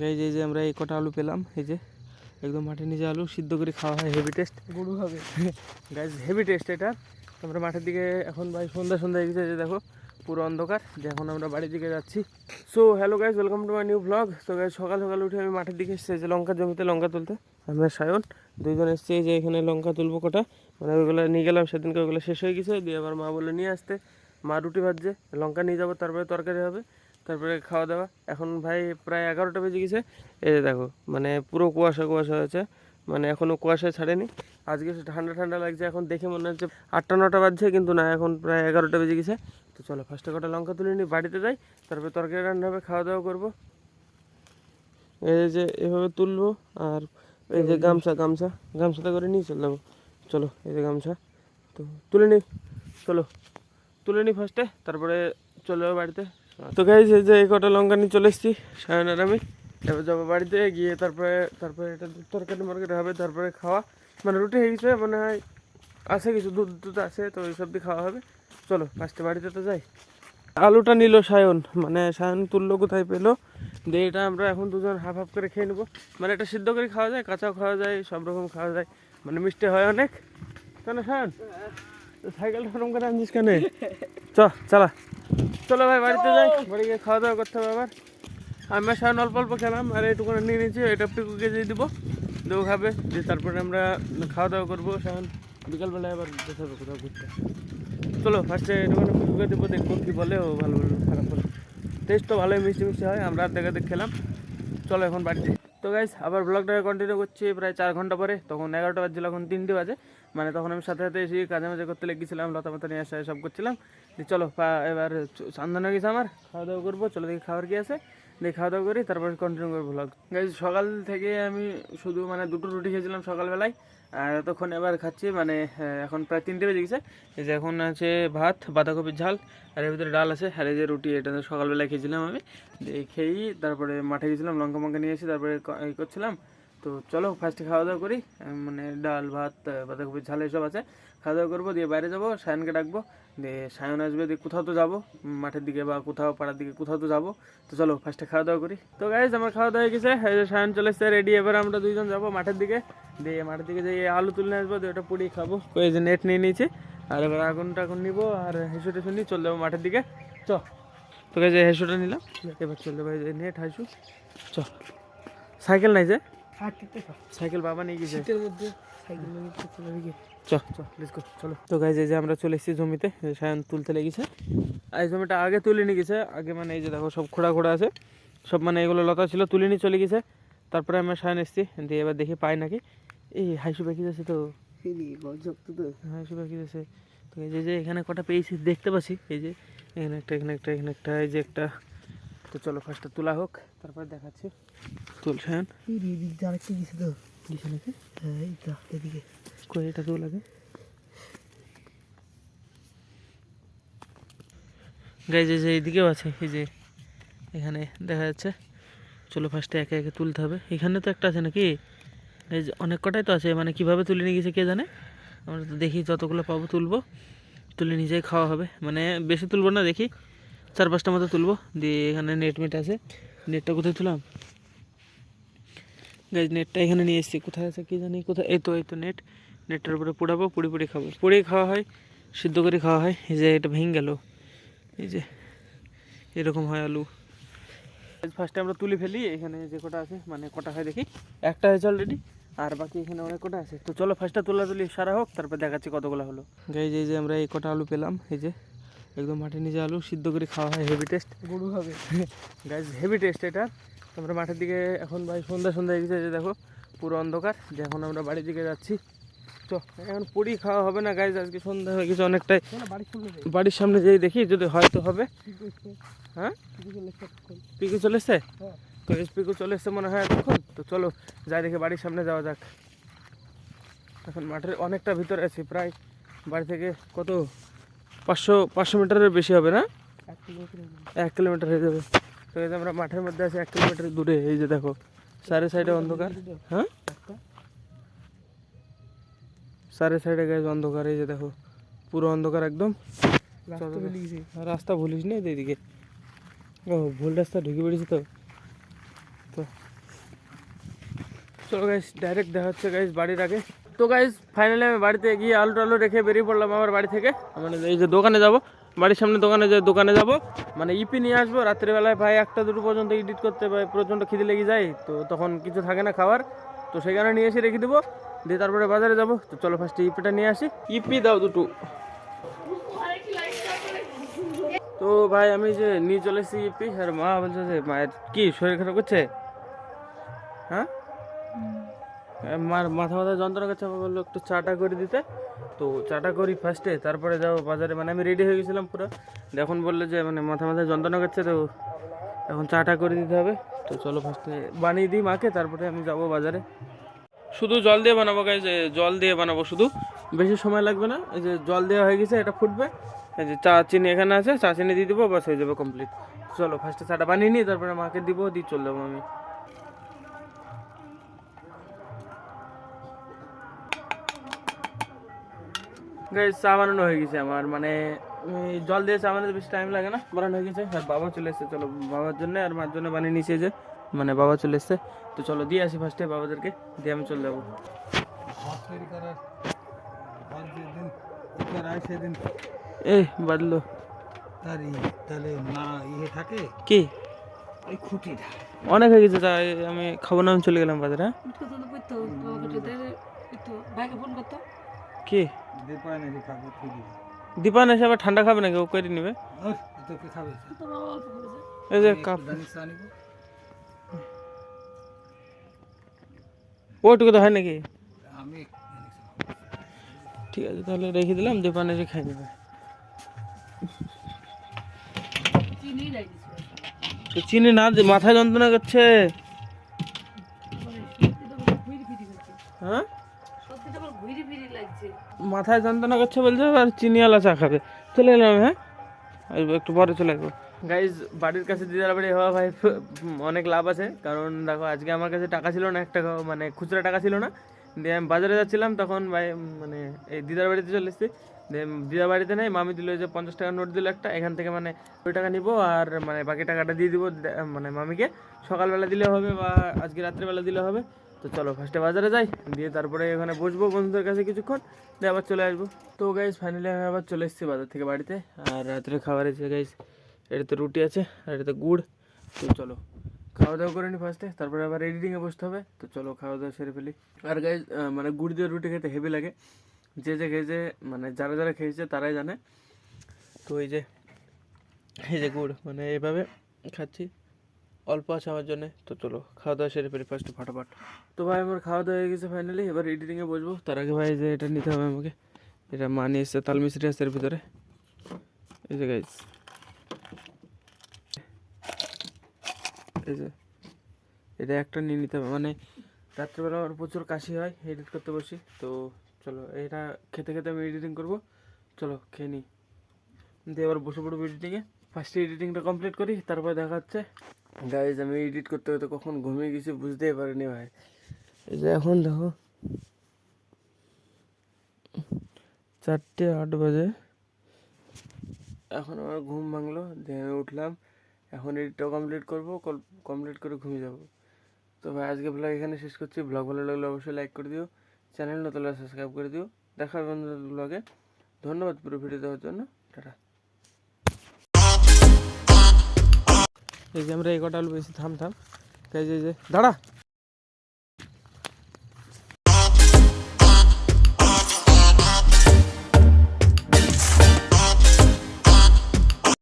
Guys এই যে আমরা এই কটা আলু পেলাম এই যে একদম মাটির নিচে আলু সিদ্ধ করে খাওয়া হয় হেভি টেস্ট গরু হবে। গাইজ হেভি টেস্ট এটা। আমরা মাঠের দিকে এখন ভাই সন্ধ্যা সন্ধ্যা হয়ে গেছে যে দেখো পুরো অন্ধকার। যে এখন আমরা বাড়ির দিকে যাচ্ছি। So hello guys welcome to my new blog তো গাইজ সকাল সকাল উঠে আমি মাঠের দিকে এসেছি যে লঙ্কা জমিতে লঙ্কা তুলতে। আমরা সায়ন দুইজন এসেছি যে এখানে লঙ্কা তুলবো কটা। মানে ওইগুলো নিয়ে গেলাম সেদিনকে ওইগুলো শেষ হয়ে গেছে। দিয়ে আবার মা বলে নিয়ে আসতে। মা রুটি ভাজছে লঙ্কা নিয়ে যাব তারপরে তরকারি হবে। তারপরে খাওয়া দাওয়া এখন ভাই প্রায় এগারোটা বেজে গেছে। এই যে দেখো মানে পুরো কুয়াশা কুয়াশা হয়েছে। মানে এখনও কুয়াশা ছাড়েনি। আজকে ঠান্ডা ঠান্ডা লাগছে। এখন দেখে মনে হচ্ছে আটটা, নটা বাজছে, কিন্তু না, এখন প্রায় এগারোটা বেজে গেছে। তো চলো ফার্স্টে কটা লঙ্কা তুলে নিই, বাড়িতে যাই। তারপরে তরকারি রান্না হবে খাওয়া দাওয়া করব। এই যে এভাবে তুলবো, আর এই যে গামছা গামছা, গামছাটা করে নিয়ে চলে যাব। চলো, এই যে গামছা। তো তুলে নিই, চলো। তুলে নিই ফার্স্টে তারপরে চলে যাব বাড়িতে। তো গাইজ এই যে এই কটা লঙ্কা নিয়ে চলে এসেছি সায়ন আর আমি। এবার যাব বাড়িতে গিয়ে তারপরে তারপরে এটা তরকারি মার্কেট হবে তারপরে খাওয়া। মানে রুটি হয়ে গেছে মনে হয় আছে কিছু দুধ দুধ আছে তো এইসব দিয়ে খাওয়া হবে। চলো ফার্স্টে বাড়িতে তো যাই। আলুটা নিল সায়ন মানে সায়ন তুললো কোথায় পেল? দিয়ে এটা আমরা এখন দুজন হাফ হাফ করে খেয়ে নেব। মানে এটা সিদ্ধ করে খাওয়া যায় কাঁচাও খাওয়া যায় সব রকম খাওয়া যায়। মানে মিষ্টি হয় অনেক। কেন সায়ন? তো সাইকেলটা ওরকম করে আনছিস কেন? চ চালা। চলো ভাই বাড়িতে যাই। বাড়ি গিয়ে খাওয়া দাওয়া করতে হবে আবার। আমি আর অল্প অল্প খেলাম আর এইটুকুনে নিয়ে নিয়েছি। এটা পিকুকে দিয়ে দিব। দেবো খাবে দিয়ে তারপরে আমরা খাওয়া দাওয়া করব সায়ন। বিকালবেলায় আবার যেতে হবে কোথাও ঘুরতে। চলো ফার্স্টে এটুকুনে পিকুকে দেবো দেখব কী বলে ও ভালো বলে খারাপ বলে। টেস্ট তো ভালোই মিষ্টি মিষ্টি হয় আমরা দেখা দেখ খেলাম। চলো এখন বাড়িতে তো গাইজ আবার ব্লগটা কন্টিনিউ করছি প্রায় চার ঘণ্টা পরে। তখন এগারোটা বাজছিল, এখন তিনটে বাজে। মানে তখন আমি সাথে সাথে এসে কাজে মাঝে করতে লেগেছিলাম, লতা পাতা নিয়ে আসা সব করছিলাম। চলো এবার সন্ধান হয়ে গেছে আমার, খাওয়া দাওয়া করব, চলো দেখি খাবার কি আছে। দিয়ে খাওয়া দাওয়া করি, তারপর কন্টিনিউ করব ব্লগ গাইজ সকাল থেকে আমি শুধু মানে দুটো রুটি খেয়েছিলাম সকালবেলায়। আর এতক্ষণ এবার খাচ্ছি মানে এখন প্রায় তিনটে বেজে গেছে। এই যে এখন আছে ভাত, বাঁধাকপির ঝাল, আর এর ভিতরে ডাল আছে। আর এই যে রুটি, এটা সকালবেলায় খেয়েছিলাম আমি। খেয়েই তারপরে মাঠে গেছিলাম লঙ্কা মঙ্কা নিয়ে এসে তারপরে করছিলাম। তো চলো ফার্স্টে খাওয়া দাওয়া করি মানে ডাল, ভাত বাঁধাকপি, ঝাল এসব আছে। খাওয়া দাওয়া করব, দিয়ে বাইরে যাব, সায়নকে ডাকবো। দিয়ে সায়ন আসবে, দিয়ে কোথাও তো যাব মাঠের দিকে বা কোথাও, পাড়ার দিকে কোথাও তো যাব। তো চলো ফার্স্টে খাওয়া দাওয়া করি। তো গাইজ আমার খাওয়া দাওয়া হয়ে গেছে। সায়ন চলে এসছে রেডি এবার আমরা দুইজন যাব মাঠের দিকে। দিয়ে মাঠের দিকে যেয়ে আলু তুলে নিয়ে আসব, দিয়ে ওটা পুড়িয়ে খাব। এই যে নেট নিয়ে নিয়েছি। আর এবার আগুন টাগুন নিবো, আর হেসু টেসু নিয়ে চলে যাব মাঠের দিকে। চ। তোকে যে হেসুটা নিলাম, এবার চলে যাব নেট হাসু। চ। সাইকেল নাই যে? সাইকেল বাবা নিয়ে গেছে। শীতের মধ্যে সাইকেল নিয়ে চলতে পারি চ চ। লেটস গো চলো। তো গাইজ এই যে আমরা চলে এসেছি জমিতে সায়ন তুলতে লেগেছে। আর এই জমিটা আগে তুলে নিয়ে গেছে আগে মানে এই যে দেখো সব খোড়া খোড়া আছে। সব মানে এগুলো লতা ছিল তুলে নিয়ে চলে গেছে। তারপরে আমরা সায়ন এসেছি দিয়ে এবার দেখি পাই নাকি। এই হাইসু পাখি যাচ্ছে তো। হাইসু পাখি যাচ্ছে। তো এই যে যে এখানে কটা পেয়েছি দেখতে পাচ্ছি। এই যে এখানে একটা এখানে একটা এখানে একটা এই যে একটা। তো চলো ফার্স্টটা তোলা হোক তারপরে দেখাচ্ছি। তুল সায়ন এই রে, এদিক দিয়ে আরেকটা গেছে তো। দিছে নাকি? হ্যাঁ, এই এদিকে। কই এটা কেউ লাগে গাইজ এই যে এইদিকেও আছে এই যে এখানে দেখা যাচ্ছে। চলো ফার্স্টে একে একে তুলতে হবে। এখানে তো একটা আছে নাকি? এই যে অনেক কটাই তো আছে মানে কীভাবে তুলে নিয়ে গেছে কে জানে? আমরা তো দেখি যতগুলো পাবো তুলবো। তুলে নিজেই খাওয়া হবে। মানে বেশি তুলবো না দেখি। চার পাঁচটা মতো তুলবো। দিয়ে এখানে নেট মেট আছে। নেটটা কোথায় তুলাম? গাছ নেটটা এখানে নিয়ে এসেছি। কোথায় আছে কী জানি? কোথায়? এই তো এই তো নেট নেটটার উপরে পোড়াবো, পুড়ি পুড়ি খাব। পুড়িয়ে খাওয়া হয়, সিদ্ধ করে খাওয়া হয়। এই যে এটা ভেঙে গেল। এই যে এরকম হয় আলু। ফার্স্টে আমরা তুলে ফেলি। এখানে যে কটা আছে মানে কটা হয় দেখি। একটা হয়েছে অলরেডি আর বাকি এখানে অনেক কটা আছে। তো চলো ফার্স্টটা তোলা তুলি সারা হোক, তারপর দেখাচ্ছি কতগুলো হলো। এই যে আমরা এই কটা আলু পেলাম, এই যে। একদম মাটির নিচে আলু সিদ্ধ করে খাওয়া হয় হেভি টেস্ট গরু হবে। গাইজ হেভি টেস্ট এটা। আমরা মাঠের দিকে এখন ভাই সন্ধ্যা সন্ধ্যা হয়ে গেছে যে দেখো পুরো অন্ধকার। যে এখন আমরা বাড়ির দিকে যাচ্ছি। চ এখন পুরি খাওয়া হবে না গাইজ আজকে সন্ধ্যা হয়ে গেছে অনেকটাই। বাড়ির সামনে যাই। দেখি যদি হয়তো হবে। হ্যাঁ? পিকু চলে এসছে হ্যাঁ। তো এস পিকু চলে এসছে মনে হয় এতক্ষণ। তো চলো যাই দেখে বাড়ির সামনে যাওয়া যাক। এখন মাঠের অনেকটা ভিতরে আছি প্রায় বাড়ি থেকে কত পাঁচশো পাঁচশো মিটারের বেশি হবে না? এক কিলোমিটার হয়ে যাবে। তো এই যে আমরা মাঠের মধ্যে আছি এক কিলোমিটার দূরে। এই যে দেখো চারি সাইডে অন্ধকার। হ্যাঁ? চারি সাইডে গাছ অন্ধকার। এই যে দেখো পুরো অন্ধকার একদম। রাস্তা ভুলিস না এইদিকে ও ভুল রাস্তা ঢুকে পড়েছি তো। তো। চলো গাইস ডাইরেক্ট দেখা হচ্ছে গাইস বাড়ির আগে। তো গাইস ফাইনালি আমি বাড়িতে গিয়ে আলু টালু রেখে বেরিয়ে পড়লাম আমার বাড়ি থেকে। মানে এই যে দোকানে যাব বাড়ির সামনে দোকানে যে দোকানে যাব মানে ইপি নিয়ে আসব। রাত্রিবেলায় ভাই একটা দুটো পর্যন্ত এডিট করতে ভাই প্রচণ্ড খিদে লেগে যায় তো তখন কিছু থাকে না খাবার তো সেখানে নিয়ে এসে রেখে দেবো। দিয়ে তারপরে বাজারে যাব। তো চলো ফার্স্টে ইপিটা নিয়ে আসি। ইপি দাও দুটো। তো ভাই আমি যে নিয়ে চলে এসেছি ইপি আর মা বলছে যে মায়ের কি শরীর খারাপ করছে? হ্যাঁ? মাথা মাথা যন্ত্রণা করছে আমার বলল একটু চাটা করে দিতে। তো চাটা করি ফার্স্টে তারপরে যাব বাজারে। মানে আমি রেডি হয়ে গেছিলাম পুরো। এখন বলল যে মানে মাথা মাথায় যন্ত্রণা করছে, তো এখন চাটা করে দিতে হবে। তো চলো ফার্স্টে বানিয়ে দিই মাকে, তারপরে আমি যাব বাজারে। শুধু জল দিয়ে বানাবো গাই যে জল দিয়ে বানাবো শুধু। বেশি সময় লাগবে না, এই যে জল দেওয়া হয়ে গেছে, এটা ফুটবে। এই যে চা চিনি এখানে আছে, চা চিনি দিয়ে দিবো বাস হয়ে যাবে কমপ্লিট চলো ফার্স্টে চাটা বানিয়ে নিই, তারপরে মাকে দিব, দিয়ে চলে যাব আমি। চা বানানো হয়ে গেছে আমার মানে জল দিয়ে চা বানাতে বেশি টাইম লাগে না বানানো হয়ে গেছে। আর বাবা চলে এসেছে চলো বাবার জন্য আর মার জন্য বানিয়ে নিয়েছে যে মানে বাবা চলে এসেছে। তো চলো দিয়ে আসি ফার্স্টে বাবাদেরকে দিয়ে আমি চলে যাব। এ বাদলো। কি? অনেক হয়ে গেছে আমি খাব না আমি চলে গেলাম বাজারে হ্যাঁ? কি? দীপায় নাকি খাবে ঠিকই দীপান এসে আবার ঠান্ডা খাবে নাকি? ও করে নিবে। এই যে কাপ। ওটুকু তো হয় নাকি? আমি ঠিক আছে তাহলে রেখে দিলাম দীপান এসে খাই নেবে। চিনি না মাথায় যন্ত্রণা করছে। হ্যাঁ? মাথায় যন্ত্রণা করছে বলছে, আর চিনিওয়ালা চা খাবে। চলে এলাম হ্যাঁ? একটু পরে চলে আসব। গাইজ বাড়ির কাছে দিদার বাড়ি হওয়া ভাই, অনেক লাভ আছে। কারণ দেখো, আজকে আমার কাছে টাকা ছিল না, একটা মানে খুচরা টাকা ছিল না। দিয়ে আমি বাজারে যাচ্ছিলাম, তখন ভাই মানে এই দিদার বাড়িতে চলে এসেছি। দিদার বাড়িতে নেই, মামি দিল যে পঞ্চাশ টাকা নোট দিল একটা, এখান থেকে মানে ওই টাকা নিবো, আর মানে বাকি টাকাটা দিয়ে দিব মানে মামিকে। সকালবেলা দিলে হবে বা আজকে রাত্রেবেলা দিলে হবে। তো চলো ফার্স্টে বাজারে যাই, দিয়ে তারপরে এখানে বসবো বন্ধুদের কাছে কিছুক্ষণ, দিয়ে আবার চলে আসব। তো গাইজ ফাইনালি আমি আবার চলে এসেছি বাজার থেকে বাড়িতে, আর রাত্রে খাবার আছে গাইজ এটাতে রুটি আছে আর এটাতে গুড়। তো চলো খাওয়া দাওয়া করে নি ফার্স্টে তারপরে আবার এডিটিংয়ে বসতে হবে। তো চলো খাওয়া দাওয়া সেরে ফেলি। আর গাইজ মানে গুড় দিয়ে রুটি খেতে হেভি লাগে। যে যে খেয়েছে মানে যারা যারা খেয়েছে তারাই জানে। তো এই যে এই যে গুড় মানে এইভাবে খাচ্ছি। অল্প আছে আমার জন্য, তো চলো খাওয়া দাওয়া সেরে ফেলি ফার্স্টে ফটাফট। তো ভাই, আমার খাওয়া দাওয়া হয়ে গেছে ফাইনালি এবার এডিটিংয়ে বসবো। তার আগে ভাই যে এটা নিতে হবে আমাকে। এটা মানিয়ে এসছে তালমিস্ত্রি আছে এর ভিতরে। এই যে গাইজ এই যে, এটা একটা নিয়ে নিতে হবে। মানে রাত্রেবেলা আমার প্রচুর কাশি হয় এডিট করতে বসি। তো চলো, এটা খেতে খেতে আমি এডিটিং করব। চলো, খেয়ে নিই। দিয়ে এবার বসে পড়ব এডিটিংয়ে ফার্স্টে এডিটিংটা কমপ্লিট করি, তারপর দেখা হচ্ছে। গাইজ আমি এডিট করতে করতে কখন ঘুমিয়ে গেছি বুঝতেই পারিনি ভাই। এই যে এখন দেখো, চারটে আট বাজে। এখন আমার ঘুম ভাঙলো দিয়ে আমি উঠলাম। এখন এডিটটাও কমপ্লিট করব কমপ্লিট করে ঘুমিয়ে যাব। তো ভাই, আজকে ব্লগ এখানে শেষ করছি। ব্লগ ভালো লাগলে অবশ্যই লাইক করে দিও। চ্যানেল নতুন সাবস্ক্রাইব করে দিও। দেখা হবে ব্লগে ধন্যবাদ পুরো ভিডিও দেওয়ার জন্য। টাটা। এই যে আমরা এই কটা আলু বেশি থাম থাম। এই যে দাঁড়া।